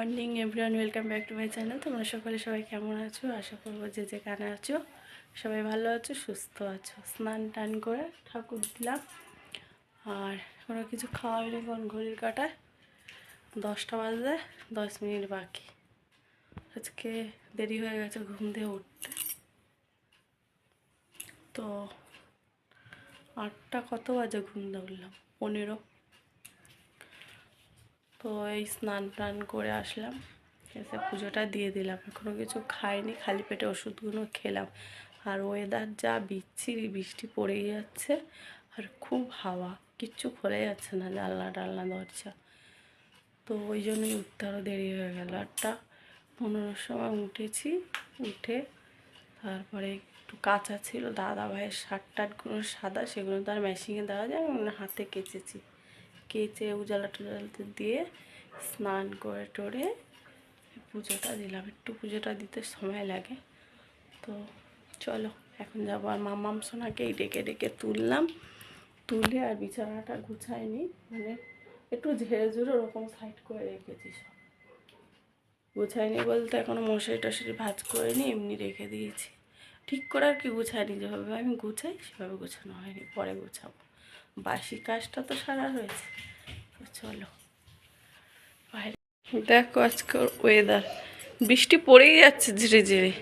Morning everyone, welcome back to my channel. তোমরা সকলে সবাই কেমন আছো? আশা করব যে যে যেখানে আছো, সবাই ভালো আছো, সুস্থ আছো। স্নান টান করে ঠাকুর দিলাম। আর কোনো কিছু খাওয়া হয়নি কোন ঘড়ির কাটায় দশটা বাজে, দশ মিনিট বাকি। আজকে দেরি হয়ে গেছে ঘুম দিয়ে উঠতে। তো আটটা কত বাজে ঘুম দিয়ে উঠলাম? পনেরো। তো এই স্নান টান করে আসলাম। এসে পুজোটা দিয়ে দিলাম। এখনও কিছু খাইনি, খালি পেটে ওষুধগুলো খেলাম। আর ওয়েদার যা বিচ্ছিরি বৃষ্টি পড়েই যাচ্ছে, আর খুব হাওয়া, কিচ্ছু খোলা যাচ্ছে না, জানলা টালনা দরজা। তো ওই জন্যই উঠতে আরও দেরি হয়ে গেল। আটটা পনেরোর সময় উঠেছি, উঠে তারপরে একটু কাঁচা ছিল দাদা ভাইয়ের শার্ট টাটগুলো সাদা, সেগুলো তো আর মেশিনে দেওয়া যায় হাতে কেচেছি। কেচে উজালা টুজালাতে দিয়ে স্নান করে টোরে পুজোটা দিলাম। একটু পুজোটা দিতে সময় লাগে। তো চলো, এখন যাব আর মামাম সোনাকেই ডেকে ডেকে তুললাম। তুলে আর বিছানাটা গুছাইনি। মানে একটু ঝেড়ে ঝুড়ে ওরকম সাইড করে রেখেছি সব। গুছাইনি বলতে এখনও মশারি টশারি ভাজ করিনি, এমনি রেখে দিয়েছি। ঠিক করে আর কি গুছাইনি, যেভাবে আমি গুছাই সেভাবে গুছানো হয়নি, পরে গোছাবো। বাসি কাজটা তো সারা হয়েছে। চলো। দেখো আজকের ওয়েদার বৃষ্টি পড়েই যাচ্ছে ধীরে ধীরে।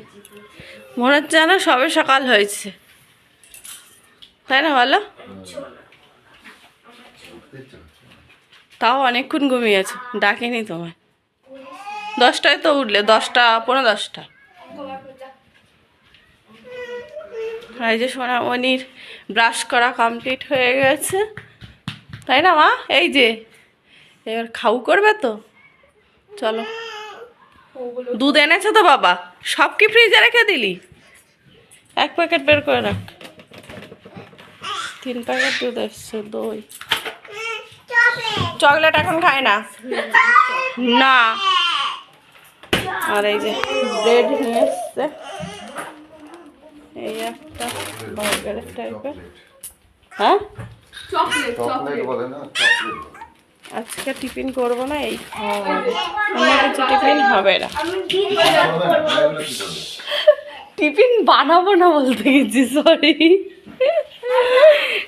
মনে হচ্ছে না সবে সকাল হয়েছে। তাই না বলো? তাও অনেকক্ষণ ঘুমিয়ে ঘুমিয়েছো ডাকেনি তোমায়। দশটায় তো উঠলে, দশটা পনেরো দশটা। এই যে সোনামণির ব্রাশ করা কমপ্লিট হয়ে গেছে। তাই না মা? এই যে, এবার খাউ করবে তো? চলো। দুধ এনেছে তো বাবা? সব কি ফ্রিজে রেখে দিলি? এক প্যাকেট বের করে রাখ। তিন প্যাকেট দুধ এসছে, দই। চকলেট এখন খায় না? না। আর এই যে ব্রেড নিয়ে এসছে। এই একটা বার্গারের টাইপের হ্যাঁ? চকলেট বলে না চকলেট আজকে টিফিন করব না এই খাওয়া হবে অন্য কিছু টিফিন হবে না টিফিন বানাবো না বলতে গেছি সরি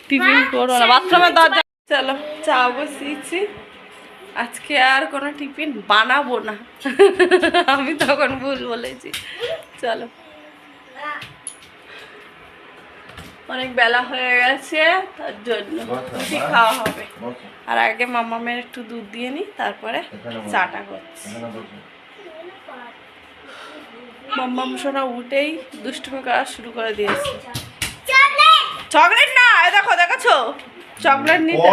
টিফিন করব না বাথরুমের দরজা চলো চা বসিয়েছি। আজকে আর কোনো টিফিন বানাবো না। আমি তখন ভুল বলেছি। চলো। অনেক বেলা হয়ে গেছে তার জন্য রুটি খাওয়া হবে। আর আগে মামামের একটু দুধ দিয়ে নিই তারপরে চাটা করছি। মাম্মাম সোনা উঠেই দুষ্টুমি করা শুরু করে দিয়েছে। চকলেট! না দেখো দেখাছো চকলেট নিতে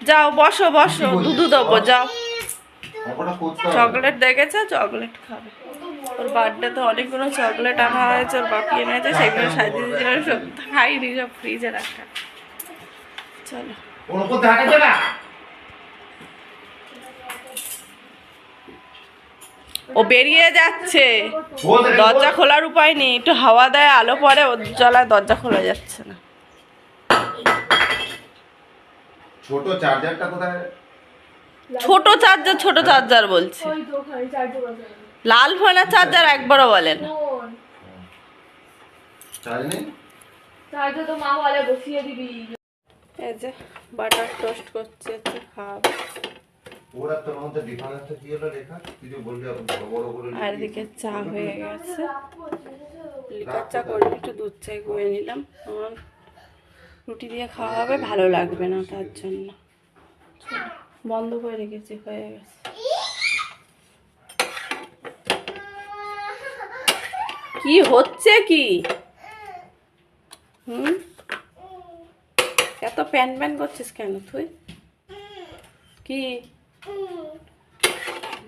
যাও বসো বসো দুধু দেবো যাও। চকলেট দেখেছে? চকলেট খাবে। ওর বার্থডে তো অনেকগুলো চকলেট আনা হয়েছে ওর বাপি এনেছে সেগুলো সাজিয়ে দিয়েছিল সব খাইনি সব ফ্রিজে রাখা চলো। ও বেরিয়ে যাচ্ছে। দরজা খোলার উপায় নেই একটু হাওয়া দেয় আলো পরে ওর জ্বলায় দরজা খোলা যাচ্ছে না। ছোট চার্জারটা কোথায়? ছোট চার্জার ছোট চার্জার বলছে। লাল ফোনের চার্জার একবারও বলেন। এই যে বাটার টোস্ট করছে আর এদিকে চা হয়ে গেছে। লিকার চা করে একটু দুধ চাই করে নিলাম। আমার রুটি দিয়ে খাওয়া হবে ভালো লাগবে না তার জন্য। বন্ধ করে রেখেছি হয়ে গেছে। কি হচ্ছে কি? হুম? এত প্যান প্যান করছিস কেন তুই? কি?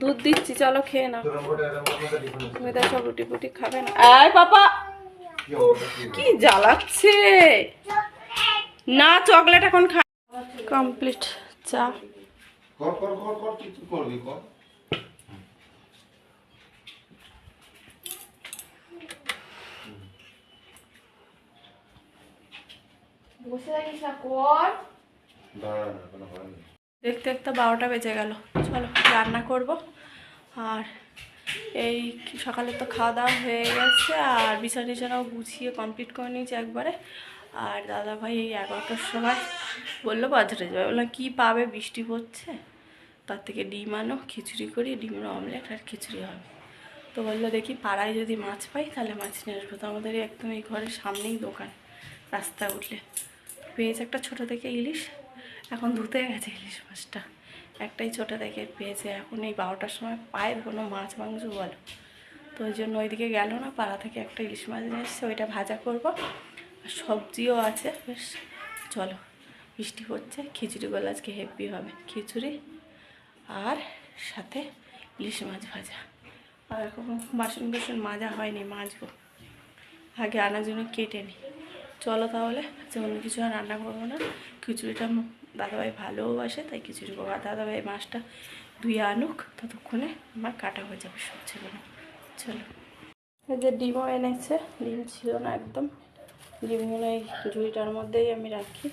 দুধ দিচ্ছি, চলো খেয়ে তুমি তো সব রুটি ফুটি খাবে না। আয় পাপা কি জ্বালাচ্ছে? না, চকলেট এখন খা কমপ্লিট চা। কর কর কর কর করবি, কর। বসে থাকিস না কর। দেখতে দেখতে বারোটা বেজে গেল। চলো রান্না করব। আর এই সকালে তো খাওয়া দাওয়া হয়ে গেছে আর বিছানা টিছানাও গুছিয়ে কমপ্লিট করে নিয়েছি একবারে। আর দাদা ভাই এই এগারোটার সময় বলল বাজারে যাবে। বললাম কী পাবে? বৃষ্টি পড়ছে। তার থেকে ডিম আনো খিচুড়ি করি ডিমের অমলেট আর খিচুড়ি হবে। তো বলল দেখি পাড়ায় যদি মাছ পাই তাহলে মাছ নিয়ে আসব। তো আমাদের একদম এই ঘরের সামনেই দোকান রাস্তা উঠলে। পেয়েছে একটা ছোটো থেকে ইলিশ, এখন ধুতে গেছে ইলিশ মাছটা। একটাই ছোটো থেকে পেয়েছে এখন এই বারোটার সময় পায় কোনো মাছ মাংস বলো। তো ওই জন্য ওইদিকে গেল না, পাড়া থেকে একটা ইলিশ মাছ নিয়ে এসছে, ওইটা ভাজা করব। আর সবজিও আছে, বেশ, চলো বৃষ্টি পড়ছে খিচুড়িগুলো আজকে হেভি হবে, খিচুড়ি আর সাথে ইলিশ মাছ ভাজা। আর এখন বাসন বাসন মাজা হয়নি মাজবো আগে আনার জন্য কেটে নিই চলো তাহলে, আজকে অন্য কিছু আর রান্না করব না। খিচুড়িটা দাদাভাই ভালোবাসে, তাই খিচুড়ি করব। দাদাভাই মাছটা ধুয়ে আনুক, ততক্ষণে আমার কাটা হয়ে যাবে সবজিগুলো চলো। এই যে ডিমও এনেছে, ডিম ছিল না একদম। ডিমগুলো এই ঝুড়িটার মধ্যেই আমি রাখি।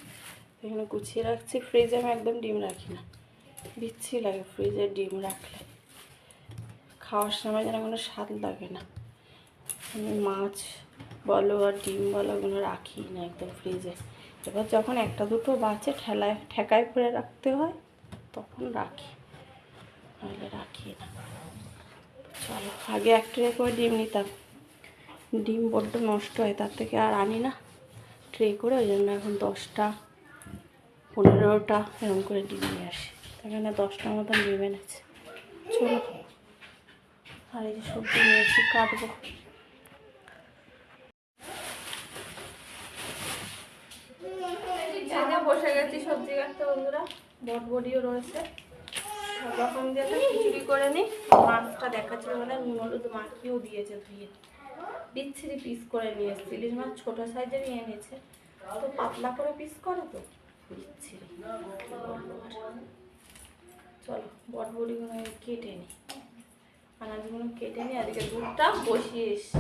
এখানে গুছিয়ে রাখছি, ফ্রিজে আমি একদম ডিম রাখি না। বিচ্ছি লাগে ফ্রিজে ডিম রাখলে। খাওয়ার সময় যেন কোনো স্বাদ লাগে না। আমি মাছ বলো আর ডিম বলো রাখি না, একদম ফ্রিজে এবার যখন একটা দুটো বাচ্চা ঠেলায়, ঠেকায় করে রাখতে হয়, তখন রাখি। নাহলে রাখি না। চলো, আগে এক ট্রে করে ডিম নিতাম। ডিম বড্ড নষ্ট হয়, তার থেকে আর আনি না। ট্রে করে ওই জন্য এখন দশটা, পনেরোটা এরকম করে ডিম নিয়ে আসি। এখানে দশটার মতন ডিম এনেছে। চলো, আর এই যে সবজি নিয়েছি কাটবো। বসে গেছি সবজি কাটতে বন্ধুরা। বটবডিও রয়েছে। সব রকম দিয়ে খিচুড়ি করে নিই। মাছটা দেখাচ্ছে মানে হলুদ মাখিয়েও দিয়েছে ধুয়ে। বিচ্ছিরি পিস করে নিয়ে এসেছি। ইলিশ মাছ ছোটো সাইজেরই এনেছে। তো পাতলা করে পিস করে তো? বিচ্ছিরি চলো বটবডিগুলো কেটে নিই। আনাজগুলো কেটে নিই এদিকে দুধটা বসিয়ে এসছি।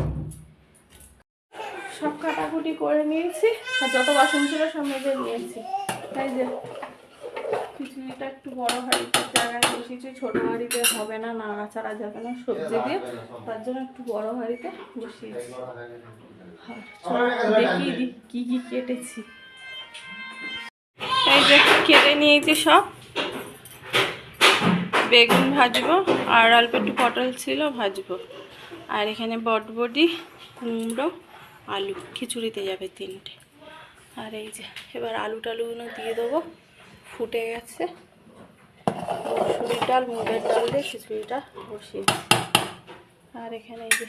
সব কাটাকুটি করে নিয়েছি আর যত বাসন ছিল সব মেজে নিয়েছি। তাই যে খিচুড়িটা একটু বড় হাঁড়িতে জায়গায় বসিয়েছি ছোট হাঁড়িতে হবে না, নাড়াচাড়া যাবে না, সবজি দিয়ে। তার জন্য একটু বড় হাঁড়িতে বসিয়েছি। দেখিয়ে দিই কী কী কেটেছি। এই যে কেটে নিয়েছি সব। বেগুন ভাজবো আর অল্প একটু পটল ছিল, ভাজবো। আর এখানে বটবডি কুমড়ো আলু, খিচুড়িতে যাবে তিনটে। আর এই যে, এবার আলু টালুগুলো দিয়ে দেবো। ফুটে গেছে। মসুরির ডাল, মুগের ডাল দিয়ে খিচুড়িটা বসিয়ে আর এখানে এই যে,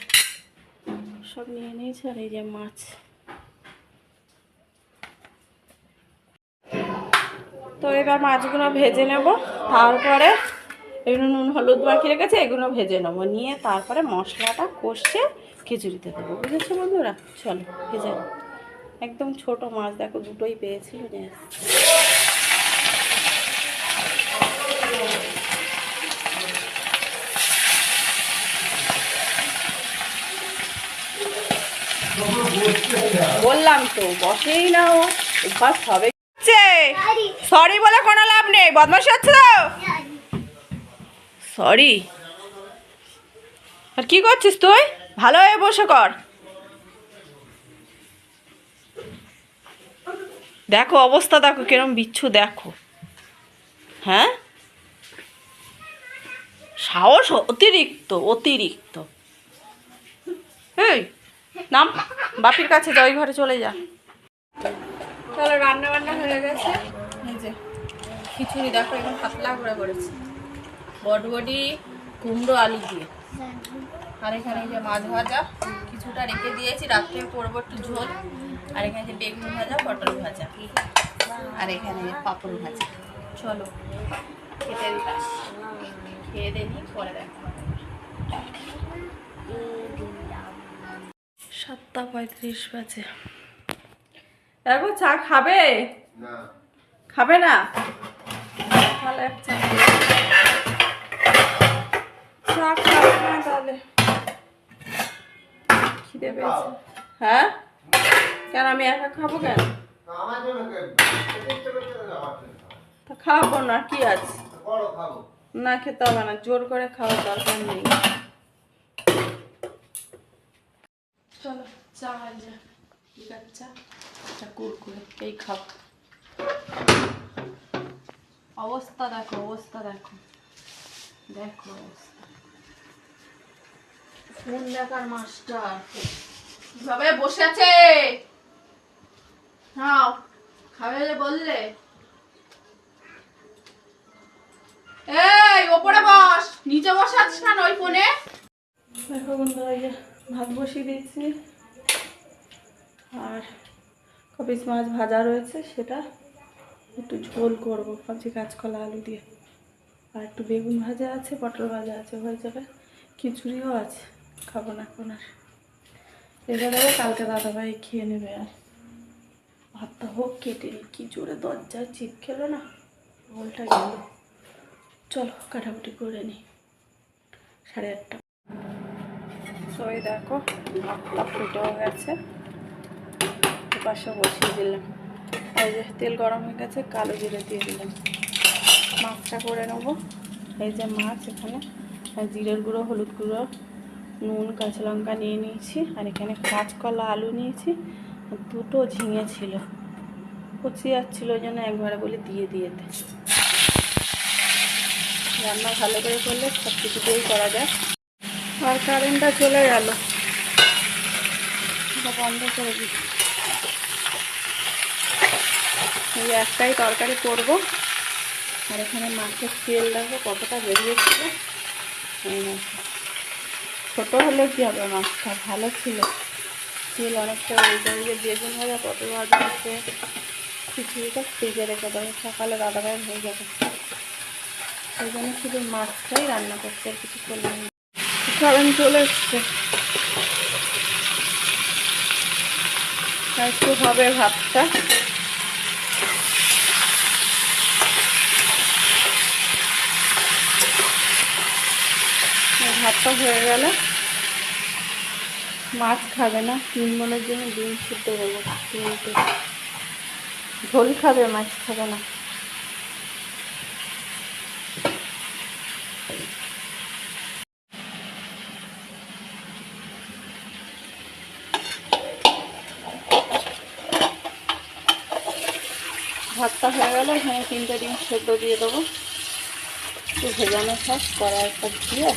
সব নিয়ে নিয়েছে আর এই যে মাছ। তো এবার মাছগুলো ভেজে নেব। তারপরে এগুলো নুন হলুদ মাখিয়ে রেখেছে এগুলো ভেজে নেব। নিয়ে তারপরে মশলাটা কষে খিচুড়িতে দেবো। বুঝেছ বন্ধুরা? চলো ভেজে। একদম ছোট মাছ দেখো দুটোই পেয়েছি নিয়ে বললাম তো বসেই না ও অভ্যাস হবে। সরি বলে কোনো লাভ নেই বদমাস হচ্ছে তো? সরি আর কি করছিস তুই? ভালো হয়ে বসে কর। দেখো অবস্থা দেখো কিরম বিচ্ছু দেখো। হ্যাঁ? সাহস অতিরিক্ত অতিরিক্ত। এই নাম। বাপির কাছে যা ওই ঘরে চলে যা। চলো রান্না বান্না হয়ে গেছে। এই যে খিচুড়ি দেখো এখন পাতলা করে করেছি। বটবডি কুমড়ো আলু দিয়ে। আর এখানে যে মাছ ভাজা কিছুটা রেখে দিয়েছি। রাত্রে করব একটু ঝোল। আর এখানে যে বেগুন ভাজা পটল ভাজা। আর এখানে পাপড় ভাজা। চলো খেতে খেয়ে দেখি পরে দেখো সাতটা পঁয়ত্রিশ বাজে। দেখো চা খাবে? না। খাবে না? তাহলে এক চা। খিদে পেয়েছে হ্যাঁ? কেন আমি একা খাব কেন? খাব না কি আছে? না খেতে হবে না জোর করে খাওয়ার দরকার নেই। চলো চা হয়ে যা ঠিক আছে চা? চা কুরকুরে এই খাও। অবস্থা দেখো অবস্থা দেখো। দেখো অবস্থা। ফোন দেখার মাস্টার। কীভাবে বসে আছে। হ্যাঁ খাবে বললে। এই ওপরে বস নিচে বসে আছিস কেন ওই ফোনে? দেখো বন্ধুরা ভাত বসিয়ে দিয়েছি আর কপিস মাছ ভাজা রয়েছে সেটা একটু ঝোল করব। ভাবছি কাঁচকলা আলু দিয়ে। আর একটু বেগুন ভাজা আছে পটল ভাজা আছে হয়ে যাবে। খিচুড়িও আছে। খাব না এখন আর। দেবে কালকে দাদাভাই খেয়ে নেবে আর। ভাতটা হোক কেটে কি জোরে দরজায় চিপ খেলো না। বলটা গেল। চলো, কাটাকুটি করে সাড়ে আটটা। দেখো, ভাতটা ফুটেও গেছে। পাশে বসিয়ে দিলাম। এই যে তেল গরম হয়ে গেছে, কালো জিরে দিয়ে দিলাম। মাছটা করে নেব। এই যে মাছ এখানে। জিরের গুঁড়ো, হলুদ গুঁড়ো নুন, কাঁচা লঙ্কা নিয়ে নিয়েছি আর এখানে কাঁচকলা, আলু নিয়েছি। দুটো ঝিঙে ছিল। কচি যাচ্ছিল ওই জন্য একবারে বলে দিয়ে দিয়ে দে রান্না ভালো করে করলে সব কিছুতেই করা যায়। আর কারেন্টটা চলে গেল। বন্ধ করে দিই। এই একটাই তরকারি করব। আর এখানে মাছের তেল দেখো কতটা বেরিয়েছিল। এই দেখো। ছোটো হলে কী হবে মাছটা? ভালো ছিল। তেল অনেকটা ওই যে বেগুন ভাজা, পটল ভাজা আছে। খিচুড়িটা ফ্রিজে রেখে দেবো সকালে দাদাভাই হয়ে যাবে ওই জন্য শুধু মাছটাই রান্না করছে আর কিছু করলাম কারেন্ট চলে এসছে। একটু হবে ভাতটা। ভাতটা হয়ে গেলে মাছ খাবে না তিন মনের জন্য ডিম সিদ্ধ করব। তিনটে ঝোল খাবে, মাছ খাবে না। ভাতটা হয়ে গেলে এখানে তিনটে ডিম সেদ্ধ দিয়ে দেবো। একটু ভেজানো থাক কড়াই একটা দিয়ে।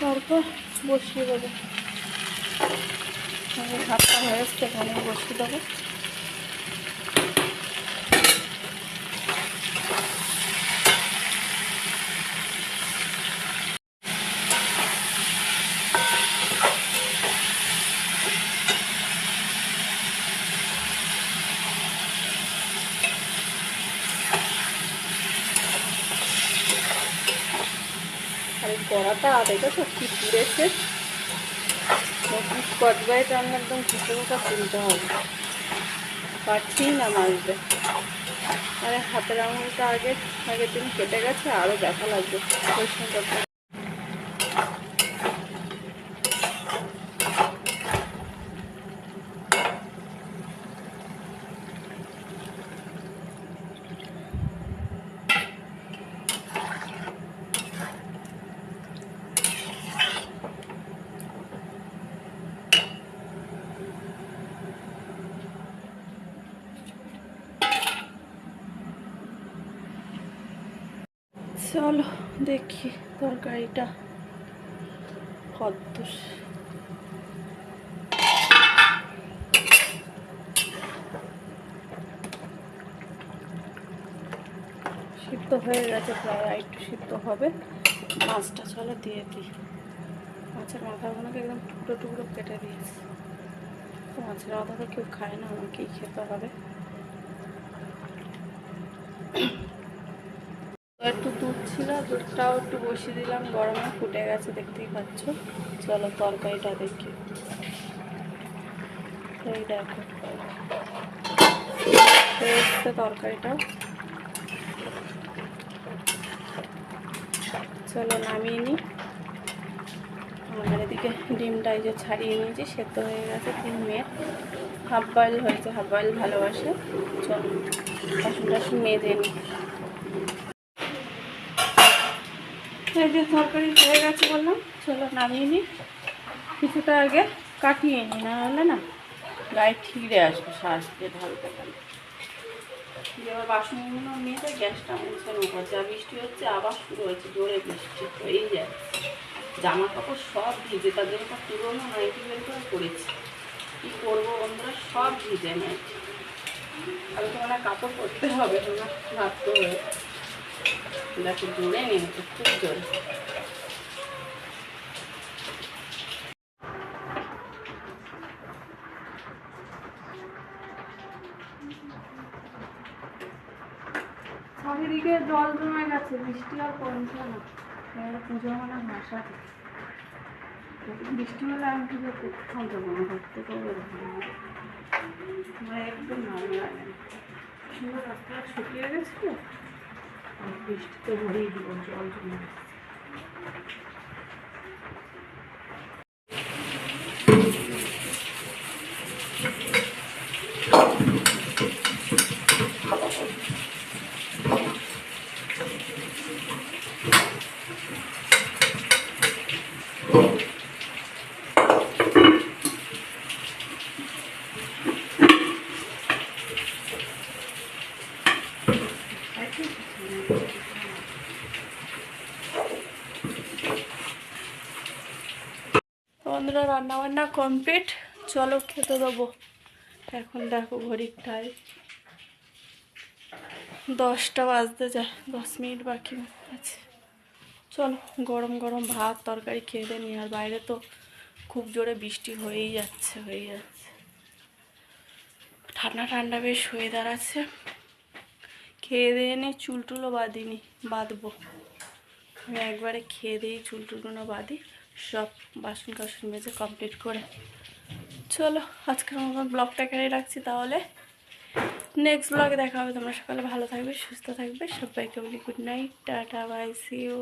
তারপর বসিয়ে দেবো। ভাতটা হয়ে এসছে এখানে বসিয়ে দেবো। আর এটা কড়াটা কি পুড়েছে স্কচ আমি একদম ঘুষা তুলতে হবে। পারছি না মাছতে আরে, হাতের আঙুলটা আগে, আগের দিন কেটে গেছে আরও দেখা লাগবে। চলো, দেখি তরকারিটা। কত সিদ্ধ হয়ে গেছে প্রায় একটু সিদ্ধ হবে। মাছটা চলো দিয়ে দিই। মাছের মাথাগুলোকে একদম টুকরো টুকরো কেটে দিয়েছি। তো মাছের মাথা তো কেউ খায় না, আমাকেই খেতে হবে তো একটু দুধ ছিল, দুধটাও একটু বসিয়ে দিলাম, গরমে ফুটে গেছে, দেখতেই পাচ্ছ। চলো তরকারিটা দেখি। এই দেখো। তরকারিটা। চলো নামিয়ে নিই আর এদিকে ডিমটা এই যে ছাড়িয়ে নিয়েছি, সেদ্ধ হয়ে গেছে তিন মিনিট হাফ বয়েল হয়েছে, হাফ বয়েল ভালোবাসে। চল বাসন টাসন মেজে নিই এই তরকারি হয়ে গেছে বললাম। চলো নামিয়ে নিই কিছুটা আগে কাটিয়ে নিই না হলে না গায়ে ঠিকরে আসবে, শ্বাস দিয়ে ঢালতে পারি এবার বাসনগুলো মেয়েদের গ্যাসটা মুছে নেব। যা বৃষ্টি হচ্ছে, আবার শুরু হয়েছে জোরে বৃষ্টি। হয়েই যায় জামা কাপড় সব ভিজে, তাদের একটা পুরোনো নাইটি বের করে করেছি কী করব বন্ধুরা? সব ভিজে নাইটি তো মানে কাপড় পরতে হবে না ভাবতে হবে দেখো জোরে নেমেছে খুব জোরে চারিদিকে জল জমে গেছে বৃষ্টি আর কমছে না। পুজো মানে ভাষা। বৃষ্টি হলে আমি পুজো কোথাও যাব না ঘর থেকেও বেরোবো না। আমার একদম ভালো লাগে সুন্দর রাস্তাটা শুকিয়ে গেছে তো আর বৃষ্টিতে ভরেই দিব জল জমে রান্না বান্না কমপ্লিট চলো খেতে দেবো। এখন দেখো ঘড়ির টাইম দশটা বাজতে যায়, দশ মিনিট বাকি আছে। চলো, গরম গরম ভাত, তরকারি খেয়ে দিয়ে আর বাইরে তো খুব জোরে বৃষ্টি হয়েই যাচ্ছে হয়ে যাচ্ছে। ঠান্ডা ঠান্ডা বেশ ওয়েদার আছে। খেয়ে দিয়ে নিয়ে চুল টুলও বাঁধিনি, বাঁধবো। আমি একবারে খেয়ে দিয়ে চুলটুলো বাঁধি। সব বাসন কাসন মেজে কমপ্লিট করে। চলো, আজকের আমার ব্লগটা কেড়ে রাখছি তাহলে। নেক্সট ব্লগে দেখা হবে। তোমরা সকালে ভালো থাকবে, সুস্থ থাকবে। সবাইকে বলি good night tata bye see you